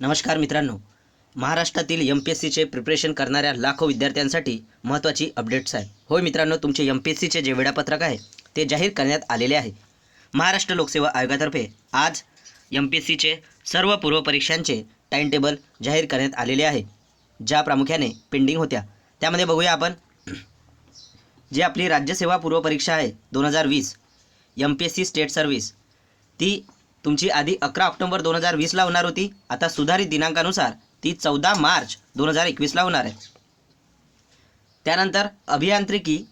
नमस्कार मित्रांनो. महाराष्ट्रातील एम पी एस सीचे प्रिपरेशन करणाऱ्या लाखो विद्यार्थ्यांसाठी महत्त्वाची अपडेट्स आहे होय मित्रांनो तुमचे एम पी एस सीचे जे वेळापत्रक आहे ते जाहीर करण्यात आलेले आहे. महाराष्ट्र लोकसेवा आयोगातर्फे आज एम पी एस सीचे सर्व पूर्वपरीक्षांचे टाईमटेबल जाहीर करण्यात आलेले आहे. ज्या प्रामुख्याने पेंडिंग होत्या. त्यामध्ये बघूया आपण. जी आपली राज्यसेवा पूर्वपरीक्षा आहे दोन हजार वीस M P S C state service ती तुमची आधी अकरा ऑक्टोबर दोन हजार वीसला होणार होती. आता सुधारित दिनांकानुसार ती चौदा मार्च दोन हजार एकवीसला होणार आहे. त्यानंतर अभियांत्रिकी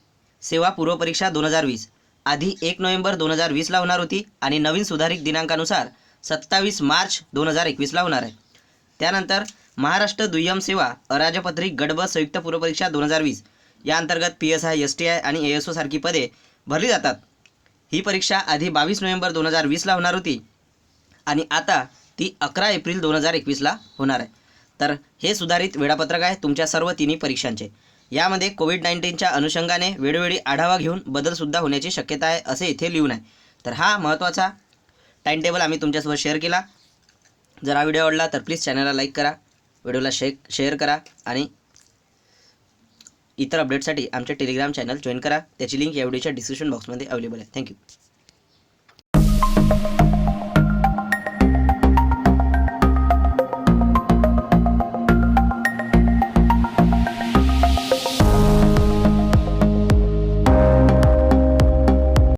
सेवा पूर्वपरीक्षा दोन हजार वीस. आधी एक नोव्हेंबर दोन हजार वीसला होणार होती आणि नवीन सुधारित दिनांकानुसार सत्तावीस मार्च दोन हजार एकवीसला होणार आहे. त्यानंतर महाराष्ट्र दुय्यम सेवा अराजपत्रिक गडब संयुक्त पूर्वपरीक्षा दोन हजार वीस. या अंतर्गत P S I S T I आणि ए एस ओ सारखी पदे भरली जातात. ही परीक्षा आधी बावीस नोव्हेंबर दोन हजार वीसला होणार होती. आणि आता ती अकरा एप्रिल दोन हजार एकवीसला होणार आहे. तर हे सुधारित वेळापत्रक आहे तुमच्या सर्व तिन्ही परीक्षांचे. यामध्ये कोविड नाईन्टीनच्या अनुषंगाने वेळोवेळी आढावा घेऊन बदलसुद्धा होण्याची शक्यता आहे असे इथे लिहून आहे. तर हा महत्त्वाचा टाईम टेबल आम्ही तुमच्यासोबत शेअर केला. जर हा व्हिडिओ आवडला तर प्लीज चॅनलला लाईक करा व्हिडिओला शे शेअर करा आणि इतर अपडेटसाठी आमचे टेलिग्राम चॅनल जॉईन करा. त्याची लिंक या व्हिडिओच्या डिस्क्रिप्शन बॉक्समध्ये अवेलेबल आहे. थँक्यू